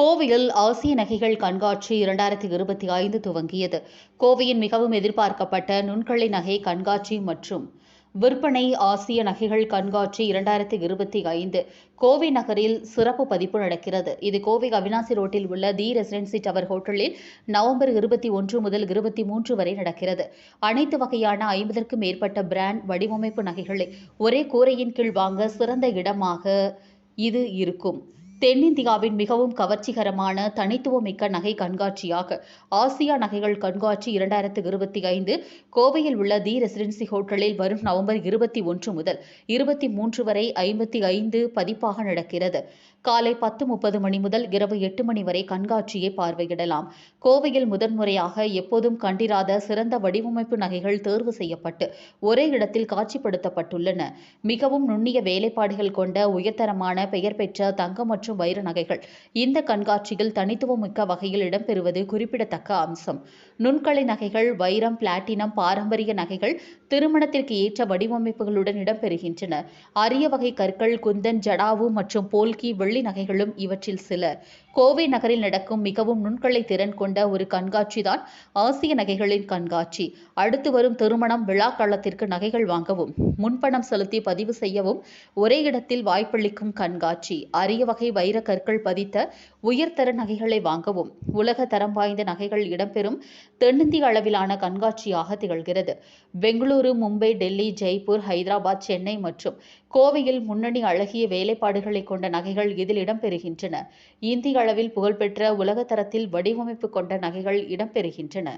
கோவையில் ஆசிய நகைகள் கண்காட்சி இரண்டாயிரத்தி இருபத்தி ஐந்து துவங்கியது. கோவையின் மிகவும் எதிர்பார்க்கப்பட்ட நுண்கலை நகை கண்காட்சி மற்றும் விற்பனை ஆசிய நகைகள் கண்காட்சி இரண்டாயிரத்தி இருபத்தி ஐந்து கோவை நகரில் சிறப்பு பதிப்பு நடக்கிறது. இது கோவை அவினாசி ரோட்டில் உள்ள தி ரெசிடென்சி டவர் ஹோட்டலில் நவம்பர் இருபத்தி ஒன்று முதல் இருபத்தி மூன்று வரை நடக்கிறது. அனைத்து வகையான ஐம்பதற்கும் மேற்பட்ட பிராண்ட் வடிவமைப்பு நகைகளை ஒரே கூரையின் கீழ் வாங்க சிறந்த இடமாக இது இருக்கும். தென்னிந்தியாவின் மிகவும் கவர்ச்சிகரமான தனித்துவமிக்க நகை கண்காட்சியாக ஆசியா நகைகள் கண்காட்சி இரண்டாயிரத்து இருபத்தி ஐந்து கோவையில் உள்ள தி ரெசிடென்சி ஹோட்டலில் வரும் நவம்பர் இருபத்தி ஒன்று முதல் இருபத்தி மூன்று வரை ஐம்பத்தி ஐந்து பதிப்பாக நடக்கிறது. காலை பத்து முப்பது மணி முதல் இரவு எட்டு மணி வரை கண்காட்சியை பார்வையிடலாம். கோவையில் முதன்முறையாக எப்போதும் கண்டிராத சிறந்த வடிவமைப்பு நகைகள் தேர்வு செய்யப்பட்டு ஒரே இடத்தில் காட்சிப்படுத்தப்பட்டுள்ளன. மிகவும் நுண்ணிய வேலைப்பாடுகள் கொண்ட உயர்தரமான பெயர் பெற்ற தங்கம் மற்றும் மற்றும் வைர நகைகள். இந்த கண்காட்சியில் தனித்துவமிக்க வகையில் இடம்பெறுவது குறிப்பிடத்தக்க அம்சம். நுண்கலை நகைகள் வைரம் பிளாட்டினம் பாரம்பரிய நகைகள் திருமணத்திற்கு ஏற்ற வடிவமைப்புகளுடன் இடம்பெறுகின்றன. அரிய வகை கற்கள் குந்தன் ஜடாவு மற்றும் போல்கி வெள்ளி நகைகளும் இவற்றில் சில. கோவை நகரில் நடக்கும் மிகவும் நுண்கலை திறன் கொண்ட ஒரு கண்காட்சி தான் ஆசிய நகைகளின் கண்காட்சி. அடுத்து வரும் திருமணம் விழா காலத்திற்கு நகைகள் வாங்கவும் முன்பணம் செலுத்தி பதிவு செய்யவும் ஒரே இடத்தில் வாய்ப்பளிக்கும் கண்காட்சி. அரிய வகை வைர கற்கள் பதித்த உயர்தர நகைகளை வாங்கவும் உலக தரம் வாய்ந்த நகைகள் இடம்பெறும் தென்னிந்திய அளவிலான கண்காட்சியாக திகழ்கிறது. பெங்களூரு மும்பை டெல்லி ஜெய்ப்பூர் ஹைதராபாத் சென்னை மற்றும் கோவையில் முன்னணி அழகிய வேலைப்பாடுகளை கொண்ட நகைகள் இதில் இடம்பெறுகின்றன. இந்திய அளவில் புகழ்பெற்ற உலகத்தரத்தில் வடிவமைப்பு கொண்ட நகைகள் இடம்பெறுகின்றன.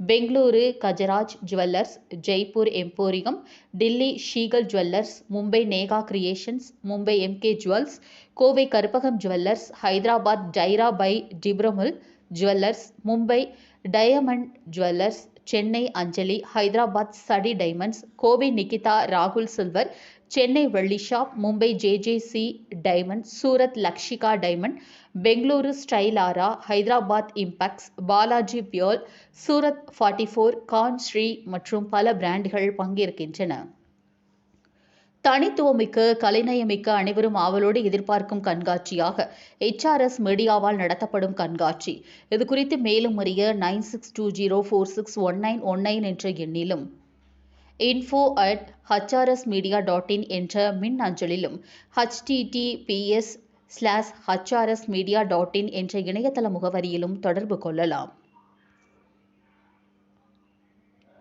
Bengaluru Gajraj Jewellers Jaipur Emporium Delhi Sehgal Jewellers Mumbai Neha Creations Mumbai MK Jewels Kovai Karpagam Jewellers Hyderabad Tyra by Tibarumal Jewellers Mumbai Diamond Jewellers Chennai Anjali Hyderabad சடி diamonds Kovai Nikita ராகுல் Silver Chennai Velli Shop Mumbai JJC Diamond Surat Lakshika Diamond Bengaluru Stylara Hyderabad IMPAX Balaji பியோல் Surat forty four கான் ஸ்ரீ மற்றும் பல பிராண்டுகள் பங்கேற்கின்றன. தனித்துவமிக்க கலைநயமிக்க அனைவரும் ஆவலோடு எதிர்பார்க்கும் கண்காட்சியாக எச்ஆர்எஸ் மீடியாவால் நடத்தப்படும் கண்காட்சி. இது குறித்து மேலும் அறிய nine six two zero four six one nine one nine என்ற எண்ணிலும் info at HRS media dot in என்ற மின் அஞ்சலிலும் HTTPS slash HRS media dot in என்ற இணையதள முகவரியிலும் தொடர்பு கொள்ளலாம்.